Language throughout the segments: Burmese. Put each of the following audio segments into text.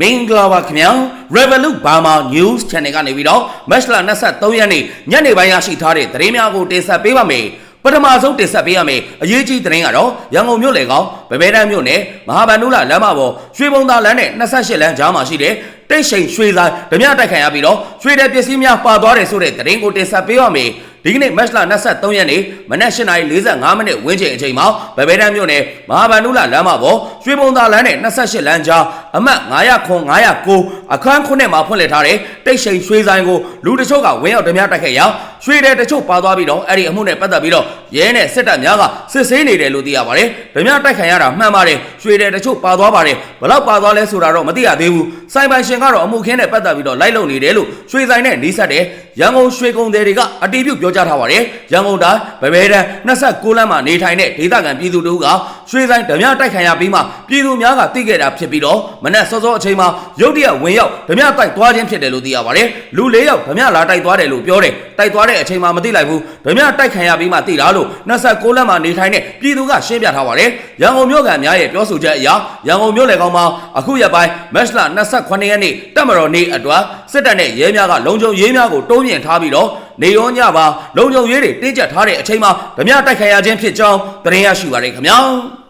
မင်္ဂလာပါခင်ဗျာ Revolut Burma News Channel ကနေပြီးတော့ Match လ23ရက်နေ့ညနေပိုင်းရရှိထားတဲ့သတင်းများကိုတင်ဆက်ပေးပါမယ်ပထမဆုံးတင်ဆက်ပေးရမယ်အရေးကြီးသတင်းကတော့ရန်ကုန်မြို့လေကောင်ဗမဲတန်းမြို့နယ်မဟာဗန္ဓုလလမ်းမပေါ်ရွှေဘုံသာလမ်းနဲ့28လမ်းကြားမှာရှိတဲ့တိတ်ရှိန်ရွှေဆိုင်ဓမြတိုက်ခံရပြီးတော့ရွှေတဲ့ပစ္စည်းများပါသွားတယ်ဆိုတဲ့သတင်းကိုတင်ဆက်ပေးပါမယ်ဒီကနေ့မတ်လ23ရက်နေ့မနက်8:45မိနစ်ဝန်းကျင်အချိန်မှာဗဘဲတန်းမြို့နယ်မဟာဗန္ဓုလလမ်းမပေါ်ရွှေဘုံသာလမ်းနဲ့28လမ်းကြားအမှတ်900ခွန်909အခန်း9မှာဖွင့်လှစ်ထားတဲ့တိတ်ရှိန်ရွှေဆိုင်ကိုလူတချို့ကဝင်းရောက်ဓမြတိုက်ခဲ့ရာရွှေတဲ့တချို့ပါသွားပြီးတော့အဲ့ဒီအမှုနဲ့ပတ်သက်ပြီးတော့ရဲနဲ့စစ်တပ်များကစစ်ဆေးနေတယ်လို့သိရပါတယ်ဓမြတိုက်ခံရတာမှန်ပါတယ်ရွှေတဲ့တချို့ပါသွားပါတယ်ဘလောက်ပါသွားလဲဆိုတာတော့မသိရသေးဘူးစိုင်ပိုင်ရှင်ကတော့အမှုခင်းနဲ့ပတ်သက်ပြီးတော့လိုက်လုံနေတယ်လို့ရွှေဆိုင်နဲ့နှီးဆက်တယ်ရန်ကုန်ရွှေကုန်တွေတွေကအတီးပြုတ်ပြောကြားထားပါတယ်ရန်ကုန်တိုင်းဗဘဲတန်း29လမ်းမှာနေထိုင်တဲ့ဒေသခံပြည်သူတို့ကရွှေဆိုင်ဓမြတိုက်ခံရပြီးမှပြည်သူများကသိခဲ့တာဖြစ်ပြီးတော့မနက်စောစောအချိန်မှာရုတ်တရက်ဝင်ရောက်ဓမြတိုက်သွားခြင်းဖြစ်တယ်လို့သိရပါတယ်လူ၄ယောက်ဓမြလာတိုက်သွားတယ်လို့ပြောတယ်တိုက်သွားတဲ့အချိန်မှာမသိလိုက်ဘူးဓမြတိုက်ခံရပြီးမှသိတာလို့29လမ်းမှာနေထိုင်တဲ့ပြည်သူကရှင်းပြထားပါတယ်ရန်ကုန်မြို့ကများရဲ့ပြောဆိုချက်အရရန်ကုန်မြို့လေကောင်မှာအခုရက်ပိုင်းမက်လ28ရက်နေ့တက်မတော်နေ့အတွက်စစ်တပ်နဲ့ရဲများကလုံခြုံရေးများကိုတိုးမြင့်ထားပြီးတော့နေရောညပါလုံခြုံရေးတွေတင်းကျပ်ထားတဲ့အချိန်မှာဓမြတိုက်ခံရခြင်းဖြစ်ကြောင်းသတင်းရရှိပါရခင်ဗျာ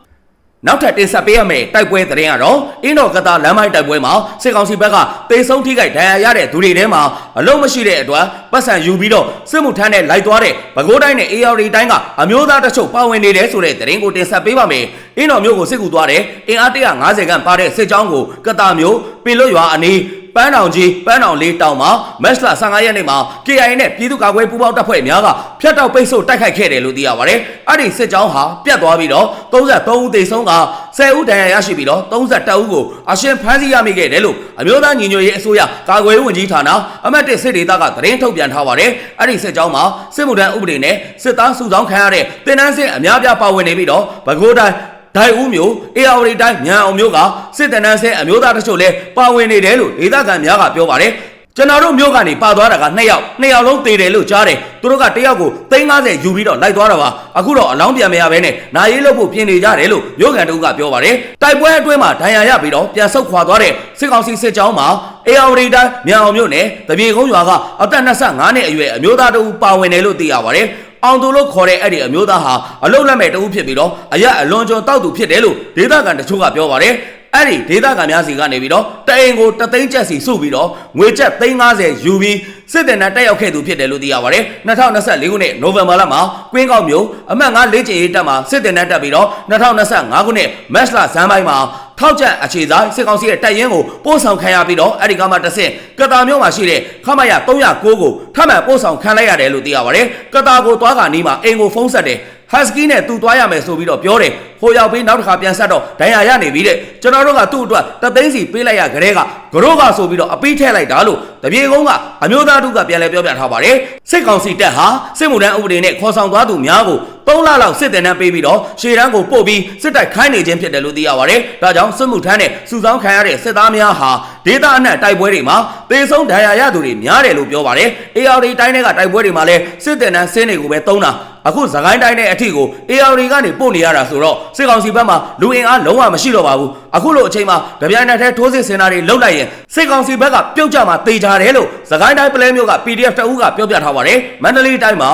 နောက်ထပ်တင်ဆက်ပေးရမယ့်တိုက်ပွဲသတင်းကတော့အင်းတော်ကတာလမ်းမိုင်းတိုက်ပွဲမှာစစ်ကောင်စီဘက်ကတေဆုံးထိခိုက်ဒဏ်ရာရတဲ့သူတွေထဲမှာအလုံးမရှိတဲ့အတွက်ပတ်စံယူပြီးတော့စစ်မှုထမ်းနဲ့လိုက်သွားတဲ့ပဲခူးတိုင်းနဲ့ AR တိုင်းကအမျိုးသားတချို့ပါဝင်နေတယ်ဆိုတဲ့သတင်းကိုတင်ဆက်ပေးပါမယ်။အင်းတော်မျိုးကိုစစ်ကူသွားတဲ့အင်အား150ခန့်ပါတဲ့စစ်ကြောင်းကိုကတာမျိုးပင်လွတ်ရွာအနီး ပန်းတောင်ကြီးပန်းတောင်လေးတောင်မှာမက်စလာ15ရက်နေ့မှာ KIA နဲ့ပြည်သူ့ကာကွယ်ပူးပေါင်းတပ်ဖွဲ့များကဖျက်တောက်ပိတ်ဆို့တိုက်ခိုက်ခဲ့တယ်လို့သိရပါတယ်။အဲ့ဒီစစ်ကြောင်းဟာပြတ်သွားပြီးတော့33ဦးသေဆုံးက10ဦးဒဏ်ရာရရှိပြီးတော့32ဦးကိုအရှင်ဖမ်းဆီးရမိခဲ့တယ်လို့အမျိုးသားညီညွတ်ရေးအစိုးရကာကွယ်ရေးဝန်ကြီးဌာနအမတ်တစ်စစ်ဒေသကသတင်းထုတ်ပြန်ထားပါတယ်။အဲ့ဒီစစ်ကြောင်းမှာစစ်မှုထမ်းဥပဒေနဲ့စစ်သားစုဆောင်းခံရတဲ့တင်နန်းစစ်အများပြားပါဝင်နေပြီးတော့ပဲခူးတိုင်း ဒိုင်ဦးမျိုးအေယာဝတီတိုင်းမြန်အောင်မျိုးကစစ်တနန်းဆဲအမျိုးသားတချို့လည်းပါဝင်နေတယ်လို့ဒေသခံများကပြောပါတယ်ကျွန်တော်တို့မျိုးကနေပါသွားတာက2ယောက်2ယောက်လုံးသေတယ်လို့ကြားတယ်သူတို့ကတယောက်ကို350ယူပြီးတော့လိုက်သွားတာပါအခုတော့အလောင်းပြန်မရဘဲနဲ့နာရေးလို့ဖို့ပြင်နေကြတယ်လို့မျိုးကန်တို့ကပြောပါတယ်တိုက်ပွဲအတွင်းမှာဒဏ်ရာရပြီးတော့ပြန်ဆုတ်ခွာသွားတဲ့စစ်ကောင်စီစစ်ကြောင်းမှာအေယာဝတီတိုင်းမြန်အောင်မျိုးနဲ့တပြေကုန်းရွာကအသက်25နှစ်အရွယ်အမျိုးသားတို့ပါဝင်တယ်လို့သိရပါတယ် အောင်သူလို့ခေါ်တဲ့အဲ့ဒီအမျိုးသားဟာအလုတ်လက်မဲ့တဦးဖြစ်ပြီးတော့အရက်အလွန်ကျွံတောက်သူဖြစ်တယ်လို့ဒေသခံတချို့ကပြောပါတယ်အဲ့ဒီဒေသခံများစီကနေပြီးတော့တအိမ်ကိုတသိန်းကျပ်စီစုပြီးတော့ငွေကျပ်350ယူပြီးစစ်တပ်နဲ့တက်ရောက်ခဲ့သူဖြစ်တယ်လို့သိရပါတယ်2024ခုနှစ်နိုဝင်ဘာလမှာကွင်းကောက်မြို့အမှတ်9လေ့ကျင့်ရေးတပ်မှာစစ်တပ်နဲ့တက်ပြီးတော့2025ခုနှစ်မတ်လဇန်ပိုင်းမှာ ထောက်ကျအခြေဆိုင်စစ်ကောင်စီရဲ့တပ်ရင်းကိုပို့ဆောင်ခံရပြီးတော့အဲ့ဒီကမှတဆင့်ကတာမြို့မှာရှိတဲ့ခမရ309ကိုထပ်မံပို့ဆောင်ခံလိုက်ရတယ်လို့သိရပါတယ်ကတာကိုသွားကနီးမှာအိမ်ကိုဖုံးဆက်တယ်ဟတ်စကီနဲ့သူသွားရမယ်ဆိုပြီးတော့ပြောတယ်ဟိုရောက်ပြီးနောက်တစ်ခါပြန်ဆက်တော့ဒဏ်ရာရနေပြီတဲ့ကျွန်တော်တို့ကသူ့အတွက်တသိန်းစီပေးလိုက်ရကြတဲ့ကဂရိုးကဆိုပြီးတော့အပိထည့်လိုက်တာလို့တပြေကုန်းကအမျိုးသားတို့ကပြန်လဲပြောပြထားပါတယ်စစ်ကောင်စီတပ်ဟာစစ်မှုထမ်းဥပဒေနဲ့ခေါ်ဆောင်သွားသူများကို 3လလောက်စစ်တပ်နဲ့ပေးပြီးတော့ရှေ့တန်းကိုပို့ပြီးစစ်တိုက်ခိုင်းနေခြင်းဖြစ်တယ်လို့သိရပါတယ်ဒါကြောင့်စစ်မှုထမ်းနဲ့စုဆောင်းခံရတဲ့စစ်သားများဟာဒေသအနှံ့တိုက်ပွဲတွေမှာသေဆုံးဒဏ်ရာရသူတွေများတယ်လို့ပြောပါတယ် AR တိုင်းတွေကတိုက်ပွဲတွေမှာလည်းစစ်တပ်နဲ့ဆင်းတွေကိုပဲတုံးတာအခုသခိုင်းတိုင်းနဲ့အထီကို AR တွေကနေပို့နေရတာဆိုတော့စစ်ကောင်စီဘက်မှာလူအင်အားလုံးဝမရှိတော့ပါဘူးအခုလိုအချိန်မှာကြပြိုင်နဲ့ထိုးစစ်ဆင်တာတွေလုပ်လိုက်ရင်စစ်ကောင်စီဘက်ကပြုတ်ကြမှာတေချာတယ်လို့သခိုင်းတိုင်းပလဲမျိုးက PDF တအူးကပြောပြထားပါတယ်မန္တလေးတိုင်းမှာ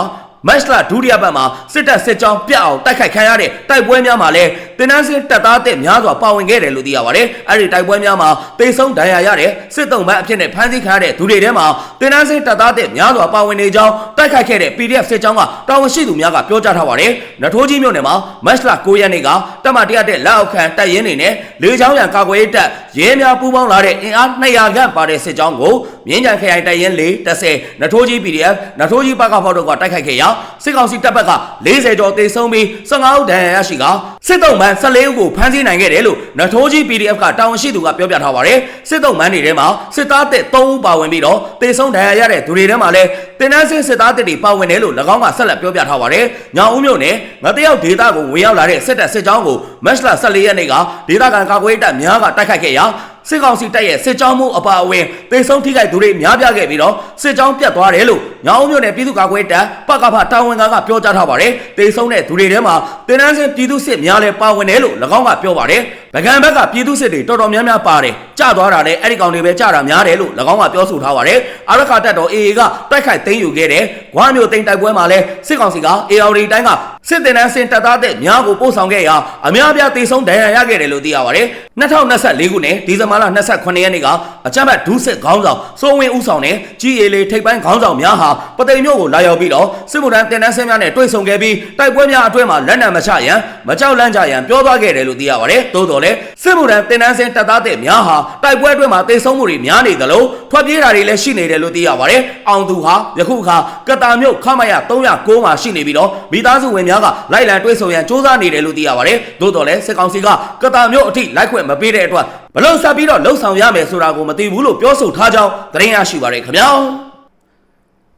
မတ်လဒုတိယပတ်မှာစစ်တပ်စစ်ကြောင်းပြတ်အောင်တိုက်ခိုက်ခံရတဲ့တိုက်ပွဲများမှာလည်းတင်နန်းစင်းတပ်သားတဲ့များစွာပါဝင်ခဲ့တယ်လို့သိရပါတယ်။အဲဒီတိုက်ပွဲများမှာတေဆုံးဒဏ်ရာရတဲ့စစ်တုံးဘက်အဖြစ်နဲ့ဖမ်းဆီးခံရတဲ့သူတွေထဲမှာတင်နန်းစင်းတပ်သားတဲ့များစွာပါဝင်နေကြောင်းတိုက်ခိုက်ခဲ့တဲ့ PDF စစ်ကြောင်းကတာဝန်ရှိသူများကပြောကြားထားပါတယ်။နထိုးကြီးမြို့နယ်မှာမတ်လ9ရက်နေ့ကတပ်မတရတဲ့လက်အောက်ခံတပ်ရင်းတွေနဲ့လေချောင်းရန်ကာကွယ်ရေးတပ်ရဲများပူးပေါင်းလာတဲ့အင်အား200ခန့်ပါတဲ့စစ်ကြောင်းကိုမြင်းကြံခရိုင်တပ်ရင်း4 10နထိုးကြီး PDF နထိုးကြီးပကဖောက်တို့ကတိုက်ခိုက်ခဲ့ရာစစ်ကောင်စီတပ်ဘက်က40ကျော်သေဆုံးပြီး15ဦးဒဏ်ရာရရှိကစစ်တုံးမန်း14ဦးကိုဖမ်းဆီးနိုင်ခဲ့တယ်လို့နထိုးကြီး PDF ကတာဝန်ရှိသူကပြောပြထားပါတယ်စစ်တုံးမန်းတွေထဲမှာစစ်သားတဲ့3ဦးပါဝင်ပြီးတော့သေဆုံးဒဏ်ရာရတဲ့သူတွေထဲမှာလည်းတင်နန်းစင်းစစ်သားတွေပါဝင်တယ်လို့၎င်းကဆက်လက်ပြောပြထားပါတယ်ညောင်ဦးမြို့နယ်ငတယောက်ဒေသကိုဝင်ရောက်လာတဲ့စစ်တပ်စစ်ကြောင်းကိုမတ်လ14ရက်နေ့ကဒေသခံကာကွယ်ရေးတပ်များကတိုက်ခိုက်ခဲ့ရာစစ်ကောင်စီတပ်ရဲ့စစ်ကြောင်းမှုအပါအဝင်တေဆုံးထိခိုက်သူတွေများပြားခဲ့ပြီးတော့စစ်ကြောင်းပြတ်သွားတယ်လို့ ညောင်မြို့နယ်ပြည်သူ့ကာကွယ်တပ်ပကဖတာဝန်ခံကပြောကြားထားပါတယ်တေဆုံးတဲ့သူတွေထဲမှာတင်နန်းစင်ပြည်သူစစ်များလည်းပါဝင်တယ်လို့၎င်းကပြောပါတယ်ဗကံဘက်ကပြည်သူစစ်တွေတော်တော်များများပါတယ်ကြသွားတာလည်းအဲ့ဒီကောင်တွေပဲကြတာများတယ်လို့၎င်းကပြောဆိုထားပါတယ်အာရခတပ်တော် AA ကတိုက်ခိုက်သိမ်းယူခဲ့တယ်ဂွားမြို့သိမ်းတိုက်ပွဲမှာလည်းစစ်ကောင်စီက AR တိုင်းကစစ်တင်နန်းစင်တပ်သားတဲ့များကိုပို့ဆောင်ခဲ့ရာအများအပြားတေဆုံးဒဏ်ရာရခဲ့တယ်လို့သိရပါတယ်2024ခုနှစ်ဒီဇင်ဘာလ28ရက်နေ့ကအကြမ်းဖက်ဒုစစ်ခေါင်းဆောင်စိုးဝင်းဦးဆောင်တဲ့ GA လေထိပ်ပိုင်းခေါင်းဆောင်များဟာပသိမ်မြို့ကိုလာရောက်ပြီးတော့စစ်မှုထမ်းတင်နန်းစင်များနဲ့တွေ့ဆုံခဲ့ပြီးတိုက်ပွဲများအတွင်းမှာလက်နက်မချရန်မကြောက်လန့်ကြရန်ပြောသွားခဲ့တယ်လို့သိရပါတယ်။သို့တော်လည်းစစ်မှုထမ်းတင်နန်းစင်တပ်သားတဲ့များဟာတိုက်ပွဲအတွင်းမှာတေဆုံးမှုတွေများနေသလိုထွက်ပြေးတာတွေလည်းရှိနေတယ်လို့သိရပါတယ်။အောင်သူဟာယခုအခါကတာမြို့ခမရ309မှာရှိနေပြီးတော့မိသားစုဝင်များကလိုက်လံတွေ့ဆုံရန်စ조사နေတယ်လို့သိရပါတယ်။သို့တော်လည်းစစ်ကောင်စီကကတာမြို့အထိလိုက်ခွင့်မပေးတဲ့အတွက်ဘလို့ဆက်ပြီးတော့လှုပ်ဆောင်ရမယ်ဆိုတာကိုမသိဘူးလို့ပြောဆိုထားကြောင်းသတင်းရရှိပါရခင်ဗျာ။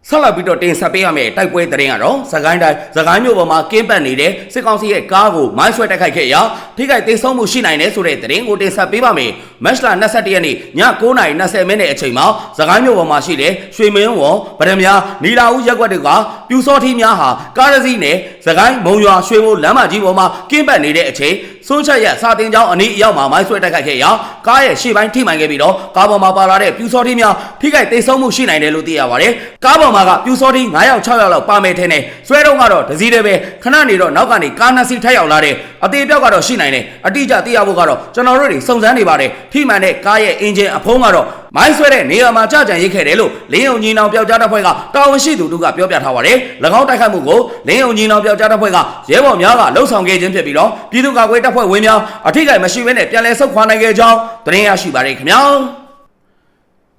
ဆက်လက်ပြီးတော့တင်ဆက်ပေးရမယ့်တိုက်ပွဲသတင်းကတော့စကိုင်းတိုင်းစကိုင်းမြို့ပေါ်မှာကင်းပတ်နေတဲ့စစ်ကောင်စီရဲ့ကားကိုမိုင်းဆွဲတိုက်ခိုက်ခဲ့ရာထိခိုက်ဒေဆုံးမှုရှိနိုင်တယ်ဆိုတဲ့သတင်းကိုတင်ဆက်ပေးပါမယ်။မက်လ21ရက်နေ့ည9:20မိနစ်အချိန်မှာစကိုင်းမြို့ပေါ်မှာရှိတဲ့ရွှေမင်းဝေါ်ဗရမများနီလာဦးရက်ကွက်တွေကပြူစောထီးများဟာကားတစ်စီးနဲ့စကိုင်းမုံရွာရွှေမိုးလမ်းမကြီးပေါ်မှာကင်းပတ်နေတဲ့အချိန် စိုးချက်ရက်စာတင်ကျောင်းအနီးအရောက်မှာမိုင်းဆွဲတိုက်ခိုက်ခဲ့ရာကားရဲ့ရှေ့ပိုင်းထိမှန်ခဲ့ပြီးတော့ကားပေါ်မှာပါလာတဲ့ပြူစောထီးများထိခိုက်ဒေဆုံးမှုရှိနိုင်တယ်လို့သိရပါတယ်။ကားပေါ်မှာကပြူစောထီး9ယောက်6ယောက်လောက်ပါမယ်ထင်တယ်။ဆွဲတော့ကတော့ဒစည်းတည်းပဲခဏနေတော့နောက်ကနေကားနှစ်စီးထပ်ရောက်လာတဲ့အသေးပြောက်ကတော့ရှိနိုင်တယ်။အတိအကျသိရဖို့ကတော့ကျွန်တော်တို့တွေစုံစမ်းနေပါတယ်။ထိမှန်တဲ့ကားရဲ့အင်ဂျင်အဖုံးကတော့ မိုင်းဆွဲတဲ့နေရာမှာကြကြံရိတ်ခဲ့တယ်လို့လင်းယုံညီနောင်ပျောက်ကြားတပ်ဖွဲ့ကတာဝန်ရှိသူတို့ကပြောပြထားပါတယ်။၎င်းတိုက်ခိုက်မှုကိုလင်းယုံညီနောင်ပျောက်ကြားတပ်ဖွဲ့ကရဲဘော်များကလှုပ်ဆောင်ခဲ့ခြင်းဖြစ်ပြီးတော့ပြည်သူ့ကာကွယ်တပ်ဖွဲ့ဝင်များအထိကိမရှိဘဲနဲ့ပြန်လည်ဆုတ်ခွာနိုင်ခဲ့ကြောင်းသတင်းရရှိပါရခင်ဗျာ။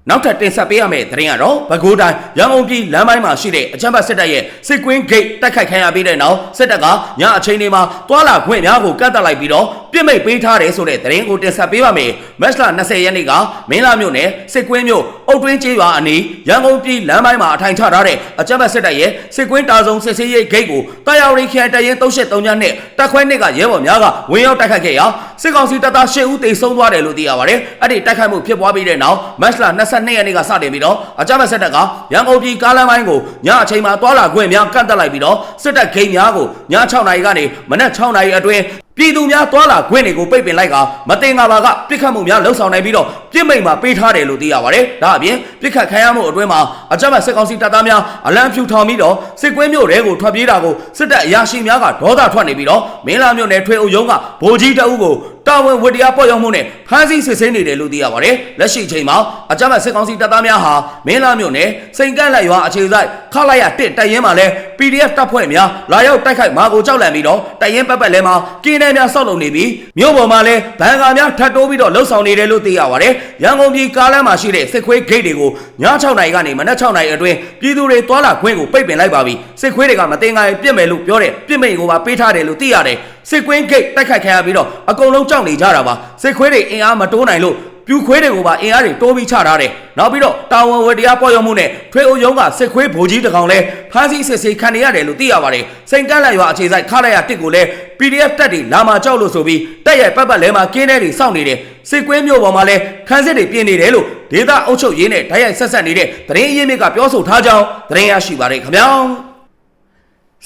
နောက်ထပ်တင်ဆက်ပေးရမယ့်သတင်းကတော့ပဲခူးတိုင်းရန်ကုန်ပြည်လမ်းပိုင်းမှာရှိတဲ့အချမ်းဘတ်စစ်တပ်ရဲ့စစ်ကွင်းဂိတ်တိုက်ခိုက်ခံရပြီးတဲ့နောက်စစ်တပ်ကညအချိန်တွေမှာတွာလာခွင့်များကိုကတ်တက်လိုက်ပြီးတော့ ပြစ်မိတ်ပေးထားတယ်ဆိုတဲ့သတင်းကိုတင်ဆက်ပေးပါမယ်။မက်လ20ရက်နေ့ကမင်းလာမြို့နယ်စစ်ကွင်းမြို့အုတ်တွင်းကျေးရွာအနီးရန်ကုန်ပြည်လမ်းပိုင်းမှာအထိုင်ချထားတဲ့အချမ်းဘတ်စစ်တပ်ရဲ့စစ်ကွင်းတာဆုံစစ်ဆေးရေးဂိတ်ကိုတာယာရီခရိုင်တရင်383ညနဲ့တက်ခွဲနှစ်ကရဲဘော်များကဝင်ရောက်တိုက်ခိုက်ခဲ့ရာစစ်ကောင်စီတပ်သား10ဦးသေဆုံးသွားတယ်လို့သိရပါတယ်။အဲ့ဒီတိုက်ခိုက်မှုဖြစ်ပွားပြီးတဲ့နောက်မက်လ22ရက်နေ့ကစတင်ပြီးတော့အကြမ်းဖက်စစ်တပ်ကရန်ကုန်ပြည်ကားလမ်းပိုင်းကိုညအချိန်မှာတွာလာခွင့်များကန့်တက်လိုက်ပြီးတော့စစ်တပ်ဂိတ်များကိုည6နာရီကနေမနက်6နာရီအတွင်း ပြည်သူများတွာလာခွင့်တွေကိုပိတ်ပင်လိုက်ကမတင်ငါပါကပြစ်ခတ်မှုများလှုပ်ဆောင်နိုင်ပြီးတော့ပြစ်မိန်မှာပေးထားတယ်လို့သိရပါတယ်။ဒါအပြင်ပြစ်ခတ်ခံရမှုအတွင်းမှာအကြမ်းဖက်စစ်ကောင်စီတပ်သားများအလံဖြူထောင်ပြီးတော့စစ်ကွင်းမြို့တဲကိုထွက်ပြေးတာကိုစစ်တပ်အရာရှိများကဒေါသထွက်နေပြီးတော့မင်းလာမြို့နယ်ထွေအုပ်ရုံးကဗိုလ်ကြီးတအုပ်ကို တာဝန်ဝတ္တရားပေါ်ရောက်မှုနဲ့ဖမ်းဆီးစစ်ဆေးနေတယ်လို့သိရပါတယ်။လက်ရှိအချိန်မှာအကြမ်းဖက်စစ်ကောင်စီတပ်သားများဟာမင်းလာမြို့နယ်စိန်ကန့်လက်ရွာအခြေစိုက်ခလိုက်ရတစ်တပ်ရင်းမှာလဲ PDF တပ်ဖွဲ့များလာရောက်တိုက်ခိုက်မာကိုကြောက်လန့်ပြီးတော့တပ်ရင်းပတ်ပတ်လဲမှာကင်းတဲများဆောက်လုပ်နေပြီးမြို့ပေါ်မှာလဲဘန်ကာများထပ်တိုးပြီးတော့လှုပ်ဆောင်နေတယ်လို့သိရပါတယ်။ရန်ကုန်ပြည်ကားလမ်းမှာရှိတဲ့စစ်ခွေးဂိတ်တွေကိုည6နာရီကနေမနက်6နာရီအတွင်းပြည်သူတွေတွာလာခွင့်ကိုပိတ်ပင်လိုက်ပါပြီ။ စစ်ခွေးတွေကမတင်ငါရီပြစ်မယ်လို့ပြောတဲ့ပြစ်မိန်ကိုပါပေးထားတယ်လို့သိရတယ်။စစ်ကွင်းဂိတ်တိုက်ခိုက်ခံရပြီးတော့အကုန်လုံးကြောက်နေကြတာပါစစ်ခွေးတွေအင်အားမတိုးနိုင်လို့ပြူခွေးတွေကိုပါအင်အားတွေတိုးပြီးချထားတယ်နောက်ပြီးတော့တာဝန်ဝတရားပေါ်ရမှုနဲ့ထွေအုပ်ရုံးကစစ်ခွေးဗိုလ်ကြီးတကောင်လဲဖမ်းဆီးစစ်ဆေးခံနေရတယ်လို့သိရပါတယ်စိန်ကန့်လက်ရွာအခြေစိုက်ခလာရတစ်ကိုလဲ PDF တက်တွေလာမှာကြောက်လို့ဆိုပြီးတက်ရဲ့ပတ်ပတ်လဲမှာကင်းတဲ့တွေစောင့်နေတယ်စစ်ကွင်းမြို့ပေါ်မှာလဲခန်းစစ်တွေပြင်နေတယ်လို့ဒေသအုပ်ချုပ်ရေးနဲ့ဓာတ်ရိုက်ဆက်ဆက်နေတဲ့သတင်းအရင်းမြစ်ကပြောဆိုထားကြောင်းသတင်းရရှိပါတယ်ခင်ဗျာ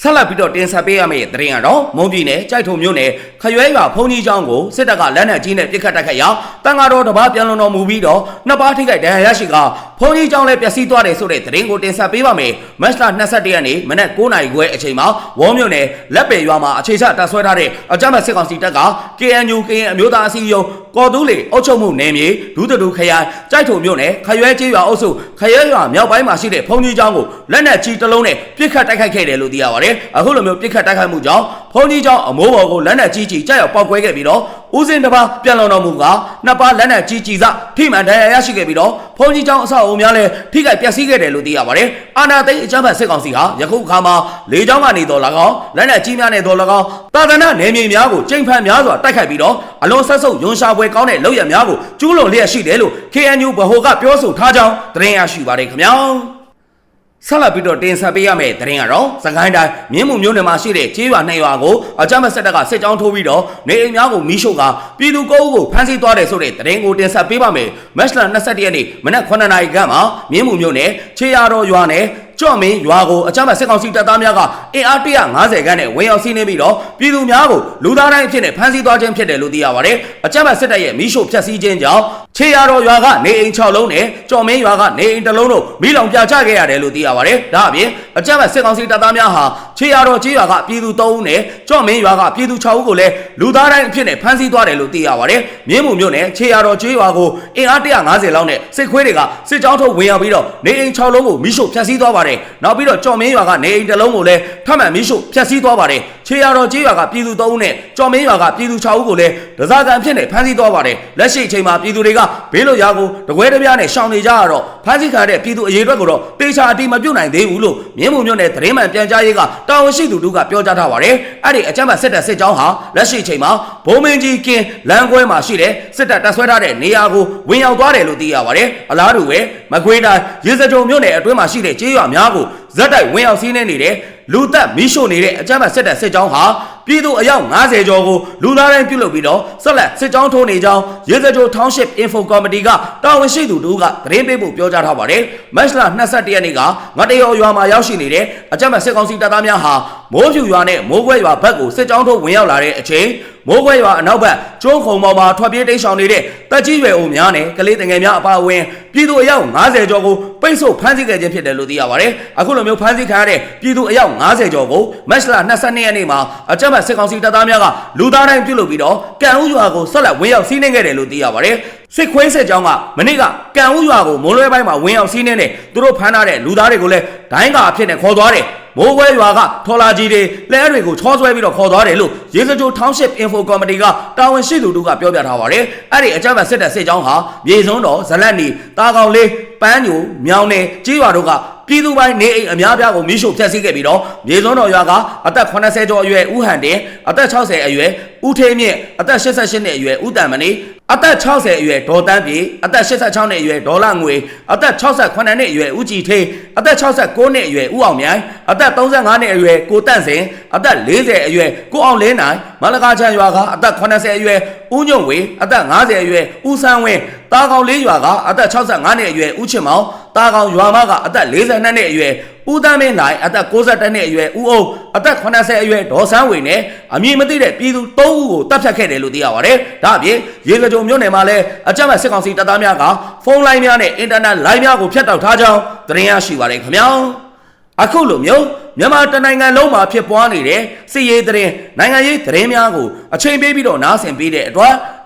ဆက်လက်ပြီးတော့တင်ဆက်ပေးရမယ့်သတင်းကတော့မုံပြည်နယ်ကြိုက်ထုံမြို့နယ်ခရွဲရွာဖုန်ကြီးကျောင်းကိုစစ်တပ်ကလက်နက်ကြီးနဲ့ပစ်ခတ်တိုက်ခိုက်ရာတန်ဃာတော်တစ်ပါးပြန်လွန်တော်မူပြီးတော့နှစ်ပါးထိခိုက်ဒဏ်ရာရရှိက ဖုန်ကြီးကျောင်းလည်းပျက်စီးသွားတယ်ဆိုတဲ့သတင်းကိုတင်ဆက်ပေးပါမယ်။မတ်လ22ရက်နေ့မနက်9:00နာရီခွဲအချိန်မှာဝေါမြို့နယ်လက်ပယ်ရွာမှာအခြေချတပ်ဆွဲထားတဲ့အကြမ်းဖက်စစ်ကောင်စီတပ်က KNU ကရင်အမျိုးသားအစည်းအရုံးကော်တူးလေအုပ်ချုပ်မှုနယ်မြေဒူးတူခရိုင်ကြိုက်ထုံမြို့နယ်ခရွဲကျေးရွာအုပ်စုခရွဲရွာမြောက်ပိုင်းမှာရှိတဲ့ဖုန်ကြီးကျောင်းကိုလက်နက်ကြီးတစ်လုံးနဲ့ပစ်ခတ်တိုက်ခိုက်ခဲ့တယ်လို့သိရပါတယ်။အခုလိုမျိုးပစ်ခတ်တိုက်ခိုက်မှုကြောင့်ဖုန်ကြီးကျောင်းအမိုးပေါ်ကိုလက်နက်ကြီးကြီးကြောက်ရောက်ပောက်ကွဲခဲ့ပြီးတော့ဦးစင်တစ်ပါးပြန်လုံတော်မူကနှစ်ပါးလက်နက်ကြီးကြီးစထိမှန်ဒဏ်ရာရရှိခဲ့ပြီးတော့ဖုန်ကြီးကျောင်းအဆောက်အုံများလည်းထိခိုက်ပျက်စီးခဲ့တယ်လို့သိရပါတယ်။အာနာသိန်းအကြမ်းဖက်စစ်ကောင်စီဟာယခုအခါမှာလေကြောင်းကနေတော်၎င်းလက်နက်ကြီးများနဲ့တော်၎င်းတာသနာနယ်မြေများကိုချိန်ဖန်များစွာတိုက်ခိုက်ပြီးတော့အလွန်ဆက်ဆုပ်ယွန်ရှာပွဲကောင်းတဲ့လောက်ရများကိုကျူးလွန်လျက်ရှိတယ်လို့ KNU ဗဟိုကပြောဆိုထားကြောင်းသတင်းရရှိပါတယ်ခင်ဗျာ။ ဆက်လက်ပြီးတော့တင်ဆက်ပေးရမယ့်သတင်းကတော့စကိုင်းတိုင်းမြင်းမှုမြို့နယ်မှာရှိတဲ့ကျေးရွာနှစ်ရွာကိုအကြမ်းဖက်စစ်တပ်ကစစ်ကြောင်းထိုးပြီးတော့နေအိမ်များကိုမီးရှို့ကပြည်သူကိုအုပ်ကိုဖမ်းဆီးသွားတယ်ဆိုတဲ့သတင်းကိုတင်ဆက်ပေးပါမယ်။မက်လ21ရက်နေ့မနက်9:00နာရီခန့်မှာမြင်းမှုမြို့နယ်ခြေရတော်ရွာနယ် ကြော့မင်းရွာကိုအကြမ်းဖက်စစ်ကောင်စီတပ်သားများကအင်အား150ခန်းနဲ့ဝင်ရောက်စီးနှင်းပြီးတော့ပြည်သူများကိုလူသားတိုင်းအဖြစ်နဲ့ဖမ်းဆီးသွားခြင်းဖြစ်တယ်လို့သိရပါတယ်အကြမ်းဖက်စစ်တပ်ရဲ့မိရှုဖျက်ဆီးခြင်းကြောင့်ခြေရတော်ရွာကနေအိမ်6လုံးနဲ့ကြော်မင်းရွာကနေအိမ်တစ်လုံးတို့မိလောင်ပြချခဲ့ရတယ်လို့သိရပါတယ်ဒါအပြင်အကြမ်းဖက်စစ်ကောင်စီတပ်သားများဟာခြေရတော်ကျေးရွာကပြည်သူ3ဦးနဲ့ကြော်မင်းရွာကပြည်သူ6ဦးကိုလည်းလူသားတိုင်းအဖြစ်နဲ့ဖမ်းဆီးသွားတယ်လို့သိရပါတယ်မြင်းမှုမြို့နယ်ခြေရတော်ကျေးရွာကိုအင်အား150လောက်နဲ့စစ်ခွေးတွေကစစ်ကြောင်းထုတ်ဝင်ရောက်ပြီးတော့နေအိမ်6လုံးကိုမိရှုဖျက်ဆီးသွားပါတယ်နောက်ပြီးတော့ကြော်မင်းရွာကနေအိမ်တစ်လုံးကိုလည်းထပ်မံမိရှုဖျက်ဆီးသွားပါတယ် ခြေရတော်ကျေးရွာကပြည်သူ3ဦးနဲ့ကြော်မင်းရွာကပြည်သူ6ဦးကိုလည်းဒဇာကန်အဖြစ်နဲ့ဖမ်းဆီးသွားပါတယ်လက်ရှိအချိန်မှာပြည်သူတွေကဘေးလွတ်ရာကိုတကွဲတပြားနဲ့ရှောင်နေကြရတော့ဖမ်းဆီးခံတဲ့ပြည်သူအရေးအတွက်ကိုတော့တေချာအတိမပြုတ်နိုင်သေးဘူးလို့မြင်းမှုမြို့နယ်သတင်းမှန်ပြန်ကြားရေးကတာဝန်ရှိသူတို့ကပြောကြားထားပါတယ်အဲ့ဒီအကြမ်းဖက်စစ်တပ်စစ်ကြောင်းဟာလက်ရှိအချိန်မှာဘုံမင်းကြီးကင်းလမ်းခွဲမှာရှိတဲ့စစ်တပ်တပ်ဆွဲထားတဲ့နေရာကိုဝင်ရောက်သွားတယ်လို့သိရပါတယ်အလားတူပဲမကွေးတိုင်းရေစကြုံမြို့နယ်အတွင်းမှာရှိတဲ့ကျေးရွာများကိုဇက်တိုက်ဝင်ရောက်စီးနှင်းနေတဲ့ လူသက်မီးရှို့နေတဲ့အကြမ်းဖက်စစ်တပ်စစ်ကြောင်းဟာပြည်သူအယောက်90ကျော်ကိုလူသားတိုင်းပြုတ်လုပ်ပြီးတော့ဆက်လက်စစ်ကြောင်းထိုးနေကြောင်းရေစကြို Township Info Committee ကတာဝန်ရှိသူတို့ကသတင်းပေးဖို့ပြောကြားထားပါတယ်။မတ်လ22ရက်နေ့ကငတရော်ရွာမှာရောက်ရှိနေတဲ့အကြမ်းဖက်စစ်ကောင်စီတပ်သားများဟာမိုးဖြူရွာနဲ့မိုးခွဲရွာဘက်ကိုစစ်ကြောင်းထိုးဝင်ရောက်လာတဲ့အချိန် မိုးခွဲရွာအနောက်ဘက်ကျုံးခုံပေါ်မှာထွက်ပြေးတိမ်းရှောင်နေတဲ့တက်ကြီးရွယ်အိုများနဲ့ကလေးတငယ်များအပါအဝင်ပြည်သူအယောက်90ကျော်ကိုပိတ်ဆို့ဖမ်းဆီးခဲ့ခြင်းဖြစ်တယ်လို့သိရပါတယ်။အခုလိုမျိုးဖမ်းဆီးခံရတဲ့ပြည်သူအယောက်90ကျော်ကိုမတ်လ22ရက်နေ့မှာအကြမ်းဖက်စစ်ကောင်စီတပ်သားများကလူသားတိုင်းပြုတ်လုပ်ပြီးတော့ကံဦးရွာကိုဆက်လက်ဝင်ရောက်စီးနှင်းခဲ့တယ်လို့သိရပါတယ်။စစ်ခွေးစစ်ကြောင်းကမနေ့ကကံဦးရွာကိုမိုးလွဲပိုင်းမှာဝင်ရောက်စီးနှင်းတဲ့သူတို့ဖမ်းထားတဲ့လူသားတွေကိုလည်းဒိုင်းကာအဖြစ်နဲ့ခေါ်သွားတယ်။ မိုးခွဲရွာကထော်လာကြီးတွေလဲတွေကိုချောဆွဲပြီးတော့ခေါ်သွားတယ်လို့ရေစကြို Township Info Committee ကတာဝန်ရှိသူတို့ကပြောပြထားပါတယ်။အဲ့ဒီအကြမ်းဖက်စစ်တပ်စစ်ကြောင်းဟာမြေစုံတော်ဇလက်နီတာကောင်လေးပန်းညိုမြောင်းနေကြေးရွာတို့ကပြည်သူပိုင်းနေအိမ်အများပြားကိုမိရှို့ဖျက်ဆီးခဲ့ပြီးတော့မြေစုံတော်ရွာကအသက်80ကျော်အရွယ်ဦးဟန်တင်အသက်60အရွယ်ဦးထေးမြင့်အသက်88နှစ်အရွယ်ဦးတန်မဏီ အသက်60အရွယ်ဒေါ်တန်းပြေအသက်86နှစ်အရွယ်ဒေါ်လာငွေအသက်68နှစ်အရွယ်ဦးကြည်ထေးအသက်69နှစ်အရွယ်ဦးအောင်မြိုင်အသက်35နှစ်အရွယ်ကိုတန့်စင်အသက်40အရွယ်ကိုအောင်လင်းနိုင်မလကာချန်ရွာကအသက်80အရွယ်ဦးညွန့်ဝေအသက်50အရွယ်ဦးဆန်းဝင်း တာကောင်လေးရွာကအသက်65နှစ်အရွယ်ဦးချစ်မောင်တာကောင်ရွာမကအသက်42နှစ်အရွယ်ဦးတန်းမင်းနိုင်အသက်62နှစ်အရွယ်ဦးအုံအသက်80အရွယ်ဒေါ်ဆန်းဝေနဲ့အမည်မသိတဲ့ပြည်သူ3ဦးကိုတပ်ဖြတ်ခဲ့တယ်လို့သိရပါတယ်။ဒါအပြင်ရေကကြုံမြို့နယ်မှာလည်းအကြမ်းဖက်စစ်ကောင်စီတပ်သားများကဖုန်းလိုင်းများနဲ့အင်တာနက်လိုင်းများကိုဖျက်တောက်ထားကြောင်းသတင်းရရှိပါတယ်ခင်ဗျာ။အခုလိုမျိုးမြန်မာတနိုင်ငံလုံးမှာဖြစ်ပွားနေတဲ့စစ်ရေးသတင်းနိုင်ငံရေးသတင်းများကိုအချိန်ပေးပြီးတော့နားဆင်ပေးတဲ့အတွက်